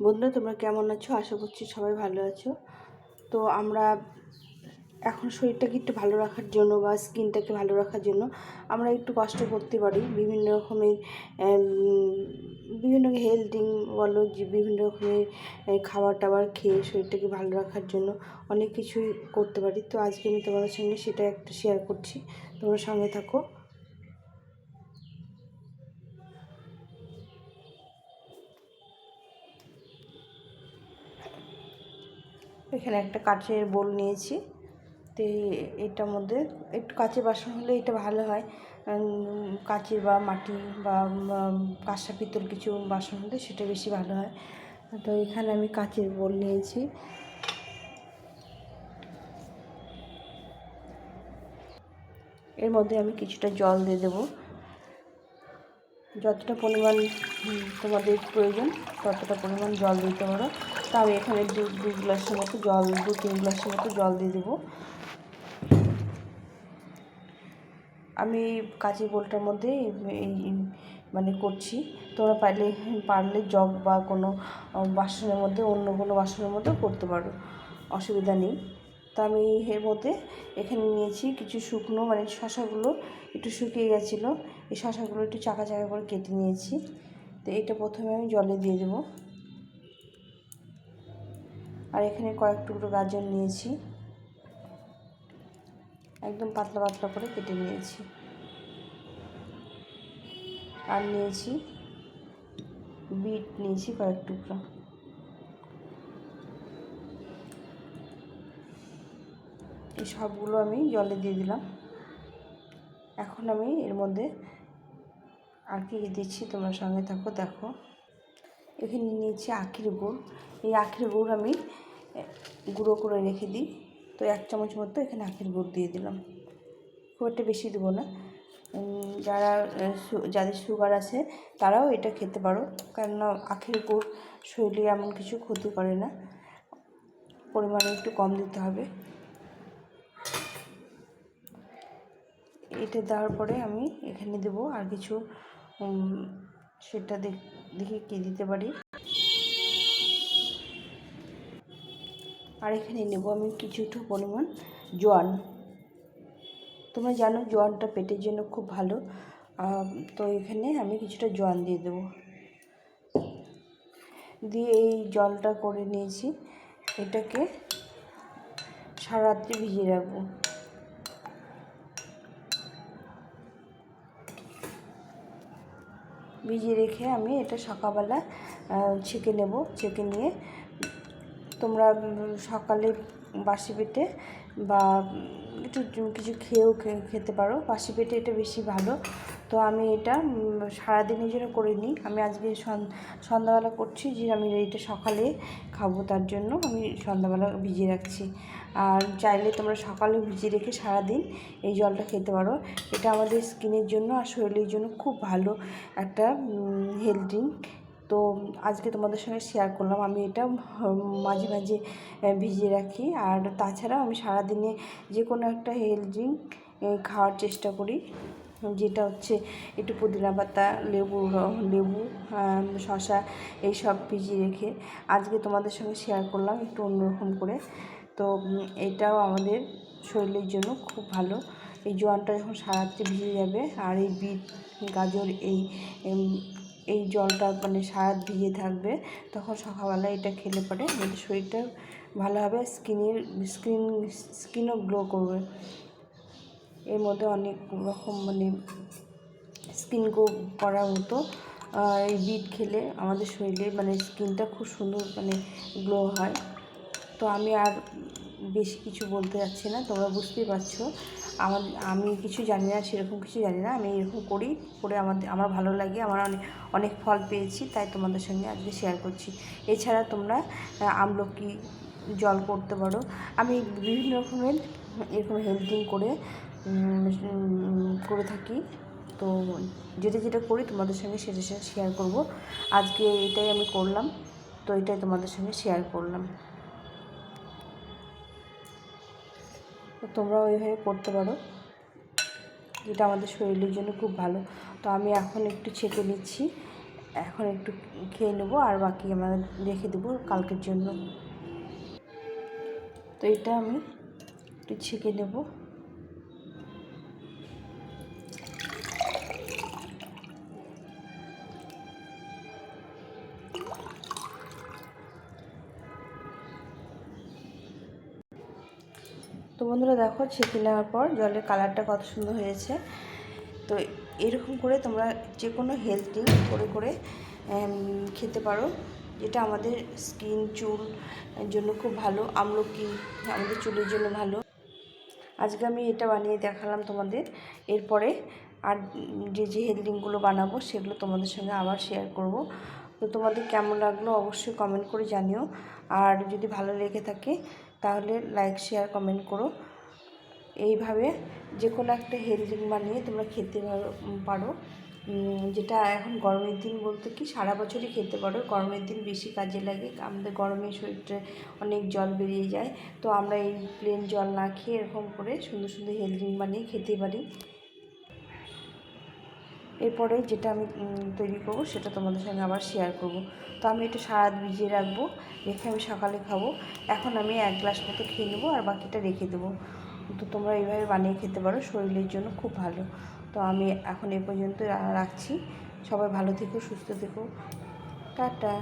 বন্ধুরা তোমরা কেমন আছো? আশা করছি সবাই ভালো আছো। তো আমরা এখন শরীরটাকে একটু ভালো রাখার জন্য বা স্কিনটাকে ভালো রাখার জন্য আমরা একটু কষ্ট করতে পারি। বিভিন্ন রকমের বিভিন্ন হেলথ বলো, যে বিভিন্ন রকমের খাবার টাবার খেয়ে শরীরটাকে ভালো রাখার জন্য অনেক কিছুই করতে পারি। তো আজকে আমি তোমাদের সঙ্গে সেটা একটা শেয়ার করছি। তোমরা সঙ্গে থাকো। এখানে একটা কাচের বোল নিয়েছি। তো এটার মধ্যে একটু কাচের বাসন হলে এটা ভালো হয়। কাচের বা মাটি বা কাঁসা পিতল কিছু বাসন হলে সেটা বেশি ভালো হয়। তো এখানে আমি কাঁচের বোল নিয়েছি। এর মধ্যে আমি কিছুটা জল দিয়ে দেবো। যতটা পরিমাণ তোমাদের প্রয়োজন, ততটা পরিমাণ জল দিতে পারো। তা আমি এখানে দু দু গ্লাসের মতো জল, দু, তিন গ্লাসের মতো জল দিয়ে দেবো। আমি কাঁচের বোলটার মধ্যে এই মানে করছি। তোমরা পারলে পারলে জগ বা কোনো বাসনের মধ্যে, অন্য কোনো বাসনের মধ্যেও করতে পারো। অসুবিধা নেই। তো আমি এর মধ্যে এখানে নিয়েছি কিছু শুকনো মানে শশাগুলো একটু শুকিয়ে গেছিল। এই শশাগুলো একটু চাকা চাকা করে কেটে নিয়েছি। তো এটা প্রথমে আমি জলে দিয়ে দেবো। আর এখানে কয়েক টুকরো গাজর নিয়েছি। একদম পাতলা পাতলা করে কেটে নিয়েছি। আর নিয়েছি বিট নিয়েছি কয়েক টুকরো। এই সবগুলো আমি জলে দিয়ে দিলাম। এখন আমি এর মধ্যে আর কি দিচ্ছি তোমার সঙ্গে থাকো, দেখো। এখানে নিয়েছি আখের গুড়। এই আখের গুড় আমি গুঁড়ো করে রেখে দিই। তো এক চামচ মতো এখানে আখের গুড় দিয়ে দিলাম। খুব একটা বেশি দেবো না। যারা যাদের সুগার আছে তারাও এটা খেতে পারো। কেননা আখের গুড় শরীরে এমন কিছু ক্ষতি করে না। পরিমাণে একটু কম দিতে হবে। এটা দেওয়ার পরে আমি এখানে দেবো আর কিছু সেটা দেখ- কী দিতে পারি। আর এখানে নেব আমি কিছুটা পরিমাণ জোয়ান। তোমরা জানো জোয়ানটা পেটের জন্য খুব ভালো। তো এখানে আমি কিছুটা জোয়ান দিয়ে দেবো। দিয়ে এই জলটা করে নিয়েছি। এটাকে সারা রাত্রি ভিজিয়ে রাখব। ভিজিয়ে রেখে আমি এটা সকালবেলা ছেঁকে নেব। ছেঁকে নিয়ে তোমরা সকালে বাসি পেটে বা একটু কিছু খেয়েও খেতে পারো। বাসি পেটে এটা বেশি ভালো। তো আমি এটা সারাদিনের জন্য করে নিই। আমি আজকে সন- সন্ধ্যাবেলা করছি, যে আমি এটা সকালে খাব, তার জন্য আমি সন্ধ্যাবেলা ভিজিয়ে রাখছি। আর চাইলে তোমরা সকালে ভিজিয়ে রেখে সারাদিন এই জলটা খেতে পারো। এটা আমাদের স্কিনের জন্য আর শরীরের জন্য খুব ভালো একটা হেলথ ড্রিঙ্ক তো আজকে তোমাদের সঙ্গে শেয়ার করলাম। আমি এটা মাঝে মাঝে ভিজিয়ে রাখি। আর তাছাড়াও আমি সারাদিনে যে কোনো একটা হেলথ ড্রিঙ্ক খাওয়ার চেষ্টা করি। যেটা হচ্ছে একটু পুদিনা পাতা, লেবু লেবু শসা এইসব ভিজিয়ে রেখে আজকে তোমাদের সঙ্গে শেয়ার করলাম একটু অন্যরকম করে। তো এটাও আমাদের শরীরের জন্য খুব ভালো। এই জোয়ানটা যখন সারাত্রি ভিজে যাবে আর এই বিট, গাজর, এই এই জলটা মানে সারাত ভিজে থাকবে, তখন সকালবেলা এটা খেলে পরে আমাদের শরীরটা ভালো হবে স্কিনের স্কিন স্কিনও গ্লো করবে। এর মধ্যে অনেক রকম মানে স্কিন গ্লো করার মতো এই বিট খেলে আমাদের শরীরে মানে স্কিনটা খুব সুন্দর মানে গ্লো হয়। তো আমি আর বেশি কিছু বলতে যাচ্ছি না, তোমরা বুঝতেই পারছ। আমার, আমি কিছু জানি না, সেরকম কিছু জানি না, আমি এরকম করি, করে আমাদের, আমার ভালো লাগে, আমার অনেক অনেক ফল পেয়েছি, তাই তোমাদের সঙ্গে আজকে শেয়ার করছি। এছাড়া তোমরা আমলকি জল করতে পারো। আমি বিভিন্ন রকমের, এরকম হেলথিং করে করে থাকি। তো যেটা যেটা করি তোমাদের সঙ্গে সেটা সেটা শেয়ার করব। আজকে এটাই আমি করলাম, তো এটাই তোমাদের সঙ্গে শেয়ার করলাম। তো তোমরাও ওইভাবে করতে পারো। যেটা আমাদের শরীরের জন্য খুব ভালো। তো আমি এখন একটু ছেঁকে নিচ্ছি। এখন একটু খেয়ে নেব আর বাকি আমরা রেখে দেবো কালকের জন্য। তো এটা আমি একটু ছেঁকে নেব। তো বন্ধুরা দেখো ছেঁকে নেওয়ার পর জলের কালারটা কত সুন্দর হয়েছে। তো এরকম করে তোমরা যে কোনো হেলথ করে করে খেতে পারো। যেটা আমাদের স্কিন চুল জন্য খুব ভালো, আমলকি আমাদের চুলের জন্য ভালো। আজকে আমি এটা বানিয়ে দেখালাম তোমাদের। এরপরে আর যে যে ড্রিঙ্কগুলো বানাবো সেগুলো তোমাদের সঙ্গে আবার শেয়ার করব। তো তোমাদের কেমন লাগল অবশ্যই কমেন্ট করে জানিও। আর যদি ভালো লেগে থাকে তাহলে লাইক শেয়ার কমেন্ট করো। এইভাবে যে কোনো একটা ড্রিঙ্ক বানিয়ে তোমরা খেতে পারো- যেটা এখন গরমের দিন বলতে কি, সারা বছরই খেতে পারো। গরমের দিন বেশি কাজে লাগে, আমাদের গরমে শরীরটা অনেক জল বেরিয়ে যায়। তো আমরা এই প্লেন জল না খেয়ে এরকম করে সুন্দর সুন্দর ড্রিঙ্ক বানিয়ে খেতে পারি। এরপরে যেটা আমি তৈরি করব সেটা তোমাদের সঙ্গে আবার শেয়ার করব। তো আমি এটা সারাত ভিজিয়ে রাখব, রেখে আমি সকালে খাব। এখন আমি এক গ্লাস মতো খেয়ে নেব আর বাকিটা রেখে দেবো। তো তোমরা এইভাবে বানিয়ে খেতে পারো, শরীরের জন্য খুব ভালো। তো আমি এখন এ পর্যন্ত রাখছি। সবাই ভালো থেকো, সুস্থ থেকো। টাটা।